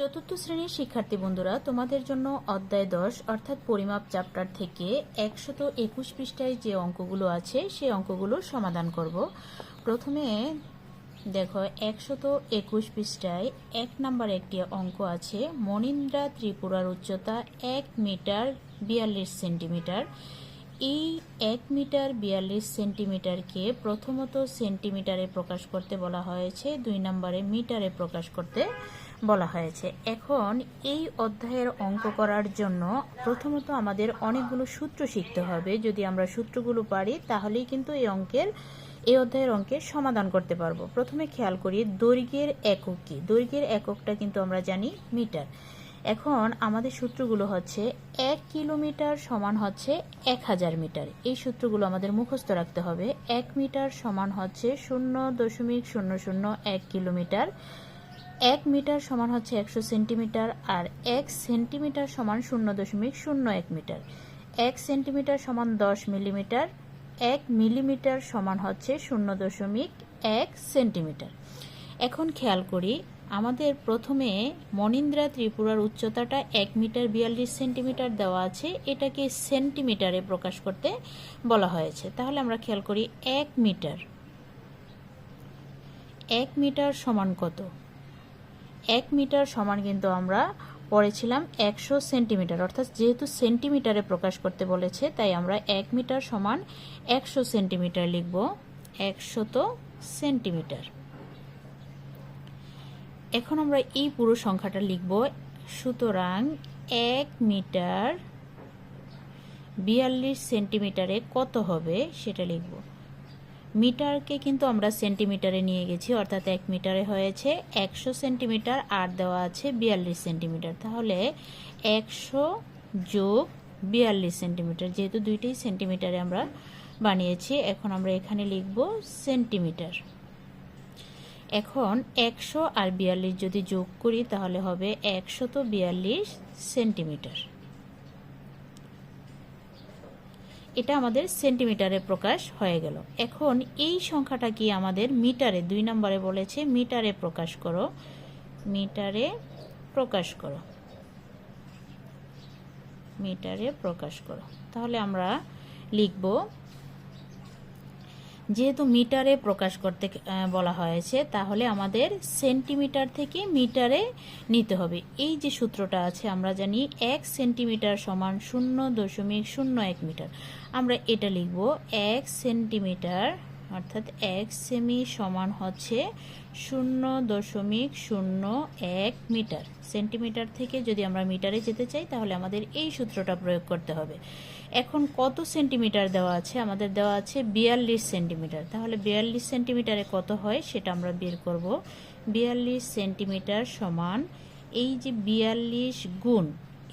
চতুর্থ শ্রেণির শিক্ষার্থী বন্ধুরা, তোমাদের জন্য অধ্যায় দশ, অর্থাৎ পরিমাপ চ্যাপ্টার থেকে একশত একুশ পৃষ্ঠায় যে অঙ্কগুলো আছে, সেই অঙ্কগুলো সমাধান করব। প্রথমে দেখো, একশত একুশ পৃষ্ঠায় এক নাম্বার একটি অঙ্ক আছে মনিন্দ্রা ত্রিপুরার উচ্চতা এক মিটার বিয়াল্লিশ সেন্টিমিটার। এই এক মিটার বিয়াল্লিশ সেন্টিমিটারকে প্রথমত সেন্টিমিটারে প্রকাশ করতে বলা হয়েছে, দুই নম্বরে মিটারে প্রকাশ করতে বলা হয়েছে। এখন এই অধ্যায়ের অঙ্ক করার জন্য প্রথমত আমাদের অনেকগুলো সূত্র শিখতে হবে। যদি আমরা সূত্রগুলো পারি, তাহলেই কিন্তু এই অঙ্কের, এই অধ্যায়ের অঙ্কের সমাধান করতে পারব। প্রথমে খেয়াল করি দৈর্ঘ্যের একক কি? দৈর্ঘ্যের এককটা কিন্তু আমরা জানি মিটার। এখন আমাদের সূত্রগুলো হচ্ছে এক কিলোমিটার সমান হচ্ছে এক হাজার মিটার। এই সূত্রগুলো আমাদের মুখস্থ রাখতে হবে। এক মিটার সমান হচ্ছে শূন্য দশমিক শূন্য শূন্য এক কিলোমিটার। এক মিটার সমান হচ্ছে একশো সেন্টিমিটার আর এক সেন্টিমিটার সমান শূন্য দশমিক শূন্য এক মিটার। এক সেন্টিমিটার সমান দশ মিলিমিটার। এক মিলিমিটার সমান হচ্ছে শূন্য দশমিক এক সেন্টিমিটার। এখন খেয়াল করি আমাদের প্রথমে মনিন্দ্রা ত্রিপুরার উচ্চতাটা এক মিটার বিয়াল্লিশ সেন্টিমিটার দেওয়া আছে। এটাকে সেন্টিমিটারে প্রকাশ করতে বলা হয়েছে। তাহলে আমরা খেয়াল করি এক মিটার। এক মিটার সমান কত? এক মিটার সমান কিন্তু আমরা পড়েছিলাম একশো সেন্টিমিটার। অর্থাৎ যেহেতু সেন্টিমিটারে প্রকাশ করতে বলেছে, তাই আমরা এক মিটার সমান একশো সেন্টিমিটার লিখব। একশত সেন্টিমিটার। এখন আমরা এই পুরো সংখ্যাটা লিখব। সুতরাং এক মিটার বিয়াল্লিশ সেন্টিমিটারে কত হবে সেটা লিখব। মিটারকে কিন্তু আমরা সেন্টিমিটারে নিয়ে গেছি, অর্থাৎ এক মিটারে হয়েছে একশো সেন্টিমিটার আর দেওয়া আছে বিয়াল্লিশ সেন্টিমিটার। তাহলে একশো যোগ বিয়াল্লিশ সেন্টিমিটার, যেহেতু দুইটাই সেন্টিমিটারে আমরা বানিয়েছি, এখন আমরা এখানে লিখব সেন্টিমিটার। এখন একশো আর বিয়াল্লিশ যদি যোগ করি, তাহলে হবে একশত বিয়াল্লিশ সেন্টিমিটার। এটা আমাদের সেন্টিমিটারে প্রকাশ হয়ে গেল। এখন এই সংখ্যাটা কি আমাদের মিটারে, দুই নম্বরে বলেছে, মিটারে প্রকাশ করো, মিটারে প্রকাশ করো, মিটারে প্রকাশ করো। তাহলে আমরা লিখব যেহেতু মিটারে প্রকাশ করতে বলা হয়েছে, তাহলে আমাদের সেন্টিমিটার থেকে মিটারে নিতে হবে। এই যে সূত্রটা আছে, আমরা জানি এক সেন্টিমিটার সমান শূন্য দশমিক শূন্য এক মিটার। আমরা এটা লিখব, এক সেন্টিমিটার অর্থাৎ এক সেমি সমান হচ্ছে শূন্য দশমিক শূন্য এক মিটার। সেন্টিমিটার থেকে যদি আমরা মিটারে যেতে চাই, তাহলে আমাদের এই সূত্রটা প্রয়োগ করতে হবে। এখন কত সেন্টিমিটার দেওয়া আছে? আমাদের দেওয়া আছে বিয়াল্লিশ সেন্টিমিটার। তাহলে বিয়াল্লিশ সেন্টিমিটারে কত হয় সেটা আমরা বের করব। বিয়াল্লিশ সেন্টিমিটার সমান এই যে বিয়াল্লিশ গুণ,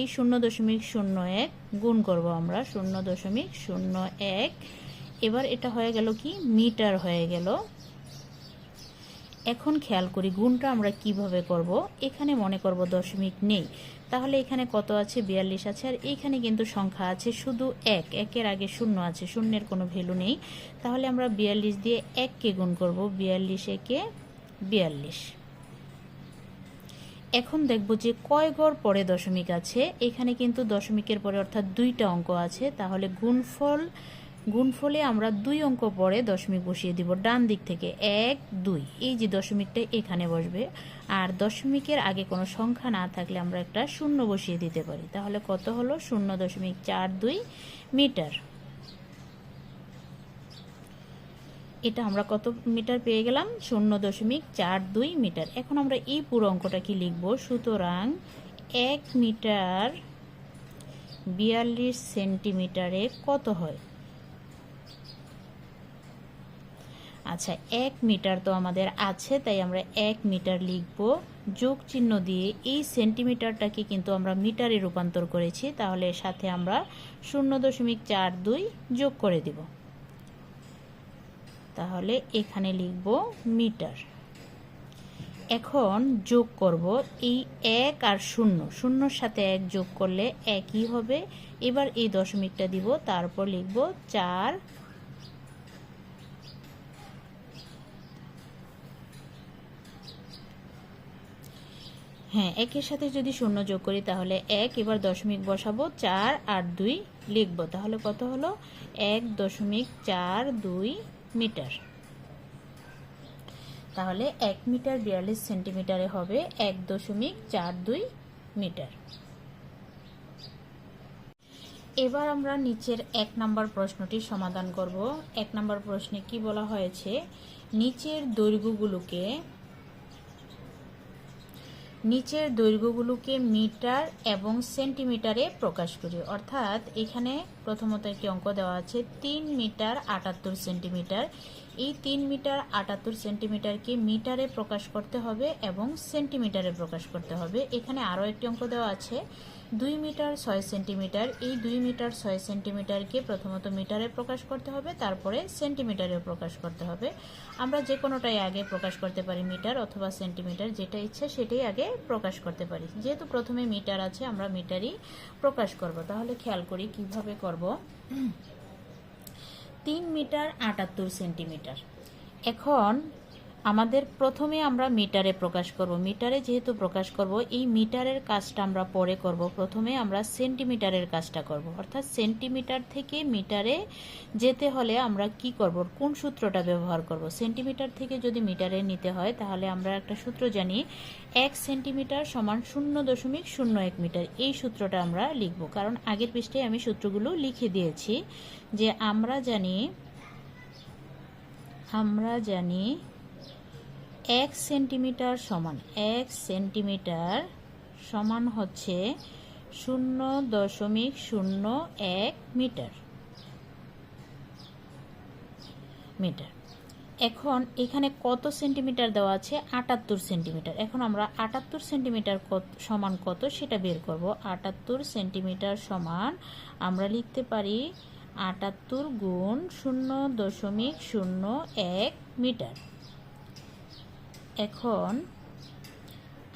এই শূন্য দশমিক শূন্য এক গুণ করব আমরা। শূন্য দশমিক শূন্য এক এবার এটা হয়ে গেল কি? মিটার হয়ে গেল। এখন খেয়াল করি গুণটা আমরা কীভাবে করব। এখানে মনে করব দশমিক নেই। তাহলে এখানে কত আছে? বিয়াল্লিশ আছে। আর এইখানে কিন্তু সংখ্যা আছে শুধু এক। একের আগে শূন্য আছে। শূন্যের কোনো ভ্যালু নেই। তাহলে আমরা বিয়াল্লিশ দিয়ে এককে গুণ করব। বিয়াল্লিশ একে বিয়াল্লিশ। এখন দেখব যে কয় গড় পরে দশমিক আছে। এখানে কিন্তু দশমিকের পরে অর্থাৎ দুইটা অঙ্ক আছে। তাহলে গুণফল গুণফলে আমরা দুই অঙ্ক পরে দশমিক বসিয়ে দিব ডান দিক থেকে এক, দুই। এই যে দশমিকটা এখানে বসবে। আর দশমিকের আগে কোনো সংখ্যা না থাকলে আমরা একটা শূন্য বসিয়ে দিতে পারি। তাহলে কত হলো? শূন্য দশমিক চার দুই মিটার। এটা আমরা কত মিটার পেয়ে গেলাম? শূন্য দশমিক চার দুই মিটার। এখন আমরা এই পুরো অঙ্কটা কি লিখব? সুতরাং এক মিটার বিয়াল্লিশ সেন্টিমিটারে কত হয়? আচ্ছা এক মিটার তো আমাদের আছে, তাই আমরা এক মিটার লিখব। যোগ চিহ্ন দিয়ে এই সেন্টিমিটারটাকে কিন্তু আমরা মিটারে রূপান্তর করেছি, তাহলে সাথে আমরা শূন্য দশমিক চার দুই যোগ করে দিব। তাহলে এখানে লিখব মিটার। এখন যোগ করব এই এক আর শূন্য। শূন্যর সাথে এক যোগ করলে একই হবে। এবার এই দশমিকটা দিব, তারপর লিখব চার হ্যাঁ একের সাথে যদি শূন্য যোগ করি তাহলে এক, এবার দশমিক বসাবো, চার আর দুই লিখব। তাহলে কত হলো? এক দশমিক চার দুই মিটার। তাহলে এক মিটার বিয়াল্লিশ সেন্টিমিটারে হবে এক দশমিক চার দুই মিটার। এবার আমরা নিচের এক নম্বর প্রশ্নটি সমাধান করব। এক নম্বর প্রশ্নে কি বলা হয়েছে? নিচের দৈর্ঘ্যগুলোকে নিচের দৈর্ঘ্যগুলোকে মিটার এবং সেন্টিমিটারে প্রকাশ করি। অর্থাৎ এখানে প্রথমত একটি অঙ্ক দেওয়া আছে, তিন মিটার আটাত্তর সেন্টিমিটার। এই তিন মিটার আটাত্তর সেন্টিমিটারকে মিটারে প্রকাশ করতে হবে এবং সেন্টিমিটারে প্রকাশ করতে হবে। এখানে আরও একটি অঙ্ক দেওয়া আছে দুই মিটার ছয় সেন্টিমিটার, এই দুই মিটার ছয় সেন্টিমিটারকে প্রথমত মিটারে প্রকাশ করতে হবে, তারপরে সেন্টিমিটারেও প্রকাশ করতে হবে। আমরা যে কোনোটাই আগে প্রকাশ করতে পারি, মিটার অথবা সেন্টিমিটার, যেটা ইচ্ছা সেটাই আগে প্রকাশ করতে পারি। যেহেতু প্রথমে মিটার আছে, আমরা মিটারই প্রকাশ করব। তাহলে খেয়াল করি কীভাবে করব। তিন মিটার আটাত্তর সেন্টিমিটার। এখন আমাদের প্রথমে আমরা মিটারে প্রকাশ করব। মিটারে যেহেতু প্রকাশ করব, এই মিটারের কাজটা আমরা পরে করব। প্রথমে আমরা সেন্টিমিটারের কাজটা করব। অর্থাৎ সেন্টিমিটার থেকে মিটারে যেতে হলে আমরা কি করব? কোন সূত্রটা ব্যবহার করব? সেন্টিমিটার থেকে যদি মিটারে নিতে হয়, তাহলে আমরা একটা সূত্র জানি, এক সেন্টিমিটার সমান শূন্য দশমিক শূন্য এক মিটার। এই সূত্রটা আমরা লিখব। কারণ আগের পৃষ্ঠে আমি সূত্রগুলো লিখে দিয়েছি যে আমরা জানি আমরা জানি এক সেন্টিমিটার সমান, এক সেন্টিমিটার সমান হচ্ছে শূন্য দশমিক শূন্য এক মিটার। মিটার। এখন এখানে কত সেন্টিমিটার দেওয়া আছে? আটাত্তর সেন্টিমিটার। এখন আমরা আটাত্তর সেন্টিমিটার কত সমান কত সেটা বের করব। আটাত্তর সেন্টিমিটার সমান আমরা লিখতে পারি আটাত্তর গুণ শূন্য দশমিক শূন্য এক মিটার। এখন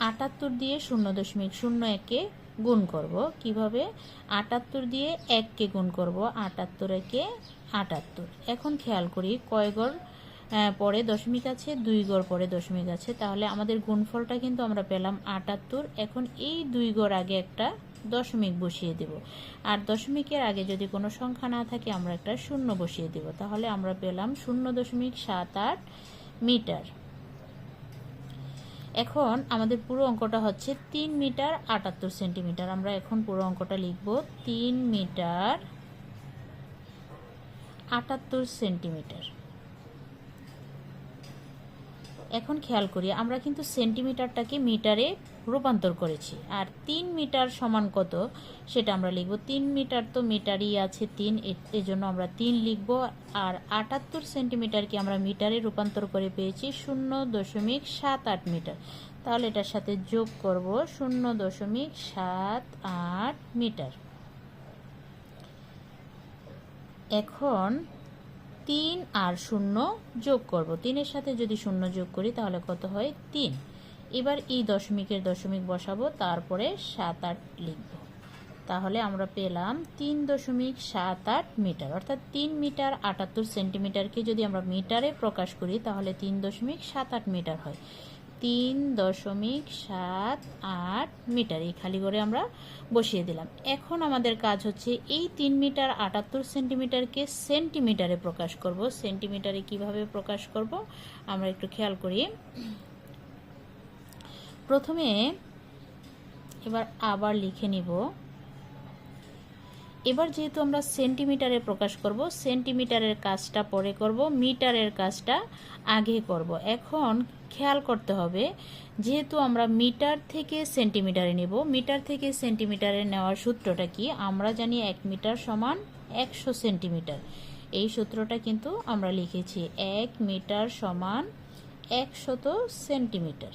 আটাত্তর দিয়ে শূন্য দশমিক শূন্য একে গুণ করব। কীভাবে? আটাত্তর দিয়ে এককে গুণ করব। আটাত্তর একে আটাত্তর। এখন খেয়াল করি, কয় গড় পরে দশমিক আছে, দুই গড় পরে দশমিক আছে। তাহলে আমাদের গুণফলটা কিন্তু আমরা পেলাম আটাত্তর। এখন এই দুই গড় আগে একটা দশমিক বসিয়ে দেব। আর দশমিকের আগে যদি কোনো সংখ্যা না থাকে, আমরা একটা শূন্য বসিয়ে দেব। তাহলে আমরা পেলাম শূন্য দশমিক সাত আট মিটার। এখন আমাদের পুরো অঙ্কটা হচ্ছে তিন মিটার আটাত্তর সেন্টিমিটার। আমরা এখন পুরো অঙ্কটা লিখব। তিন মিটার আটাত্তর সেন্টিমিটার। এখন খেয়াল করি, আমরা কিন্তু সেন্টিমিটারটাকে মিটারে রূপান্তর করেছি। আর তিন মিটার সমান কত, সেটা আমরা লিখব। তিন মিটার তো মিটারই আছে তিন এজন্য আমরা তিন লিখব। আর আটাত্তর সেন্টিমিটারকে আমরা মিটারে রূপান্তর করে পেয়েছি শূন্য দশমিক সাত আট মিটার। তাহলে এটার সাথে যোগ করব শূন্য দশমিক সাত আট মিটার। এখন তিন আর শূন্য যোগ করব। তিনের সাথে যদি শূন্য যোগ করি, তাহলে কত হয়? তিন। এবার এই দশমিকের দশমিক বসাবো, তারপরে সাত আট লিখব। তাহলে আমরা পেলাম তিন দশমিক সাত আট মিটার। অর্থাৎ তিন মিটার আটাত্তর সেন্টিমিটারকে যদি আমরা মিটারে প্রকাশ করি, তাহলে তিন দশমিক সাত আট মিটার হয়। তিন দশমিক সাত আট মিটার। এই খালি করে আমরা বসিয়ে দিলাম। এখন আমাদের কাজ হচ্ছে এই তিন মিটার আটাত্তর সেন্টিমিটারকে সেন্টিমিটারে প্রকাশ করব। সেন্টিমিটারে কীভাবে প্রকাশ করব? আমরা একটু খেয়াল করি। প্রথমে এবার আবার লিখে নিব। এবার যেহেতু আমরা সেন্টিমিটারে প্রকাশ করব, সেন্টিমিটারের কাজটা পরে করব, মিটারের কাজটা আগে করব। এখন খেয়াল করতে হবে, যেহেতু আমরা মিটার থেকে সেন্টিমিটারে নেব, মিটার থেকে সেন্টিমিটারে নেওয়ার সূত্রটা কি? আমরা জানি এক মিটার সমান একশো সেন্টিমিটার। এই সূত্রটা কিন্তু আমরা লিখেছি, এক মিটার সমান একশত সেন্টিমিটার।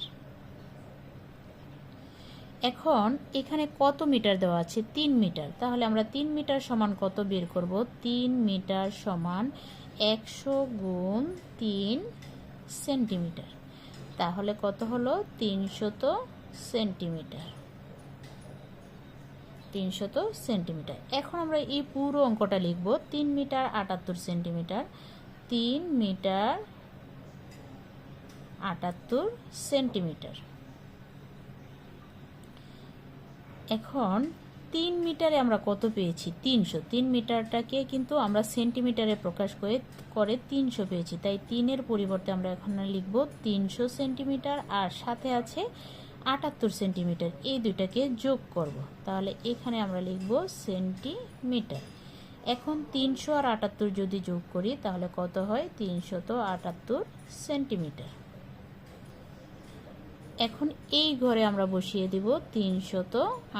এখন এখানে কত মিটার দেওয়া আছে? তিন মিটার। তাহলে আমরা তিন মিটার সমান কত বের করব? তিন মিটার সমান একশো গুণ তিন সেন্টিমিটার। তাহলে কত হলো? তিনশত সেন্টিমিটার। তিনশত সেন্টিমিটার। এখন আমরা এই পুরো অঙ্কটা লিখব। তিন মিটার আটাত্তর সেন্টিমিটার, তিন মিটার আটাত্তর সেন্টিমিটার। এখন তিন মিটারে আমরা কত পেয়েছি? তিনশো। তিন মিটারটাকে কিন্তু আমরা সেন্টিমিটারে প্রকাশ করে করে তিনশো পেয়েছি। তাই তিনের পরিবর্তে আমরা এখন লিখব তিনশো সেন্টিমিটার আর সাথে আছে আটাত্তর সেন্টিমিটার। এই দুইটাকে যোগ করব। তাহলে এখানে আমরা লিখব সেন্টিমিটার। এখন তিনশো আর আটাত্তর যদি যোগ করি, তাহলে কত হয়? তিনশত আটাত্তর সেন্টিমিটার। এখন এই ঘরে আমরা বসিয়ে দিব তিনশত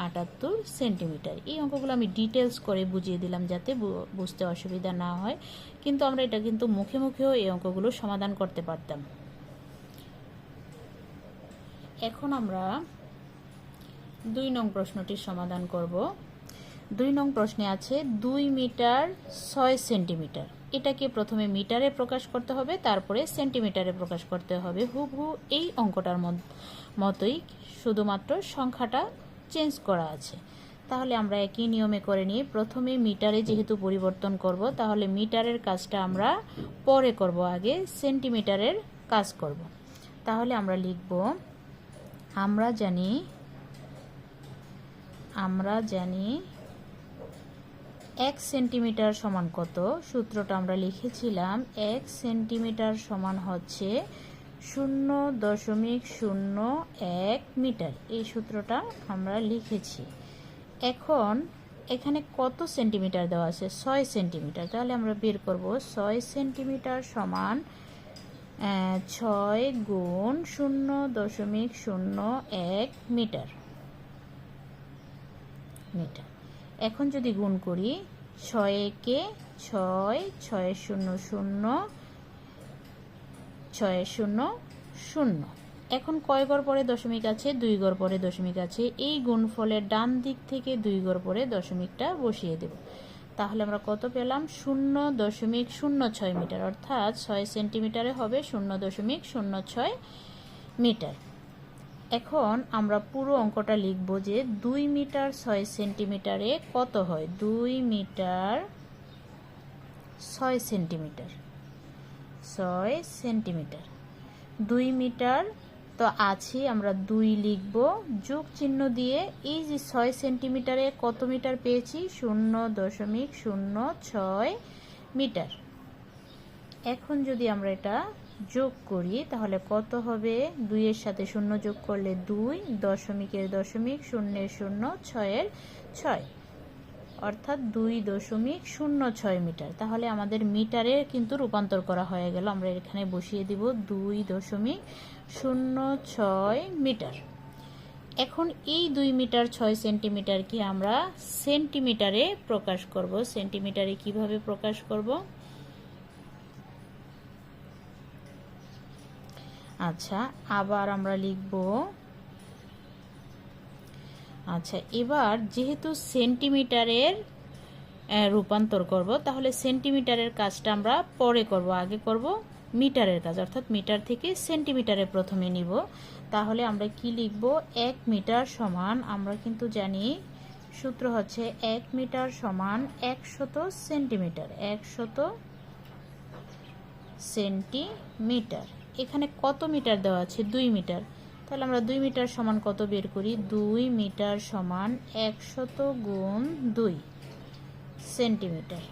আটাত্তর সেন্টিমিটার। এই অঙ্কগুলো আমি ডিটেলস করে বুঝিয়ে দিলাম যাতে বুঝতে অসুবিধা না হয়। কিন্তু আমরা এটা কিন্তু মুখে মুখেও এই অঙ্কগুলো সমাধান করতে পারতাম। এখন আমরা দুই নং প্রশ্নটির সমাধান করব। দুই নং প্রশ্নে আছে দুই মিটার ছয় সেন্টিমিটার। এটাকে প্রথমে মিটারে প্রকাশ করতে হবে, তারপরে সেন্টিমিটারে প্রকাশ করতে হবে। হুবহু এই অঙ্কটার মত- মতোই শুধুমাত্র সংখ্যাটা চেঞ্জ করা আছে। তাহলে আমরা একই নিয়মে করে নিয়ে প্রথমে মিটারে যেহেতু পরিবর্তন করব, তাহলে মিটারের কাজটা আমরা পরে করব, আগে সেন্টিমিটারের কাজ করব। তাহলে আমরা লিখব, আমরা জানি আমরা জানি এক সেন্টিমিটার সমান কত? সূত্রটা আমরা লিখেছিলাম এক সেন্টিমিটার সমান হচ্ছে শূন্য দশমিক শূন্য এক মিটার। এই সূত্রটা আমরা লিখেছি। এখন এখানে কত সেন্টিমিটার দেওয়া আছে? ছয় সেন্টিমিটার। তাহলে আমরা বের করব ছয় সেন্টিমিটার সমান ছয় গুণ শূন্য দশমিক শূন্য এক মিটার। মিটার। এখন যদি গুণ করি, ছয় একে ছয় ছয় শূন্য শূন্য, ছয় শূন্য শূন্য। এখন কয় গড় পরে দশমিক আছে? দুই গড় পরে দশমিক আছে। এই গুণফলের ডান দিক থেকে দুই গড় পরে দশমিকটা বসিয়ে দেব। তাহলে আমরা কত পেলাম? শূন্য দশমিক শূন্য ছয় মিটার। অর্থাৎ ছয় সেন্টিমিটারে হবে শূন্য দশমিক শূন্য ছয় মিটার। এখন আমরা পুরো অঙ্কটা লিখব যে দুই মিটার ছয় সেন্টিমিটারে কত হয়? দুই মিটার ছয় সেন্টিমিটার। ছয় সেন্টিমিটার। দুই মিটার তো আছে, আমরা দুই লিখব। যোগ চিহ্ন দিয়ে এই যে ছয় সেন্টিমিটারে কত মিটার পেয়েছি? শূন্য দশমিক শূন্য ছয় মিটার। এখন যদি আমরা এটা যোগ করি, তাহলে কত হবে? দুইয়ের সাথে শূন্য যোগ করলে দুই, দশমিকের দশমিক শূন্যের শূন্য ছয়ের ছয়। অর্থাৎ দুই দশমিক শূন্য ছয় মিটার। তাহলে আমাদের মিটারে কিন্তু রূপান্তর করা হয়ে গেল। আমরা এখানে বসিয়ে দিব দুই দশমিক শূন্য ছয় মিটার। এখন এই দুই মিটার ছয় সেন্টিমিটারকে আমরা সেন্টিমিটারে প্রকাশ করব। সেন্টিমিটারে কীভাবে প্রকাশ করব? আচ্ছা আবার আমরা লিখব আচ্ছা এবার যেহেতু সেন্টিমিটারের রূপান্তর করব, তাহলে সেন্টিমিটারের কাজটা আমরা পরে করব, আগে করব মিটারের কাজ, অর্থাৎ মিটার থেকে সেন্টিমিটারে প্রথমে নিব। তাহলে আমরা কি লিখব? এক মিটার সমান, আমরা কিন্তু জানি সূত্র হচ্ছে এক মিটার সমান একশত সেন্টিমিটার একশত সেন্টিমিটার। এখানে কত মিটার দেওয়া আছে? দুই মিটার। তাহলে আমরা দুই মিটার সমান কত বের করি? দুই মিটার সমান একশত গুণ দুই সেন্টিমিটার।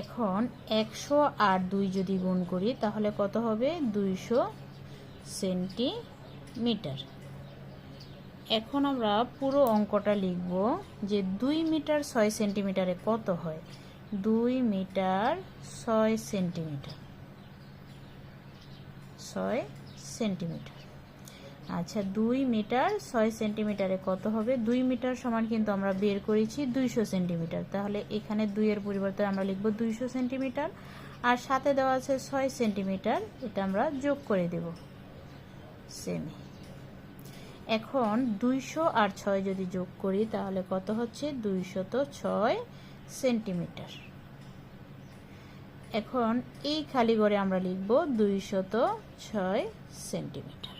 এখন একশো আর দুই যদি গুণ করি, তাহলে কত হবে? দুইশো সেন্টিমিটার। এখন আমরা পুরো অঙ্কটা লিখব যে দুই মিটার ছয় সেন্টিমিটারে কত হয়? দুই মিটার ছয় সেন্টিমিটার। ছয় সেন্টিমিটার। আচ্ছা দুই মিটার ছয় সেন্টিমিটারে কত হবে? দুই মিটার সমান কিন্তু আমরা বের করেছি দুইশো সেন্টিমিটার। তাহলে এখানে দুইয়ের পরিবর্তে আমরা লিখব দুইশো সেন্টিমিটার। আর সাথে দেওয়া আছে ছয় সেন্টিমিটার, এটা আমরা যোগ করে দেব। সেমি এখন দুইশো আর ছয় যদি যোগ করি, তাহলে কত হচ্ছে? দুইশত ছয় সেন্টিমিটার। এখন এই খালি ঘরে আমরা লিখব দুইশত ছয় সেন্টিমিটার।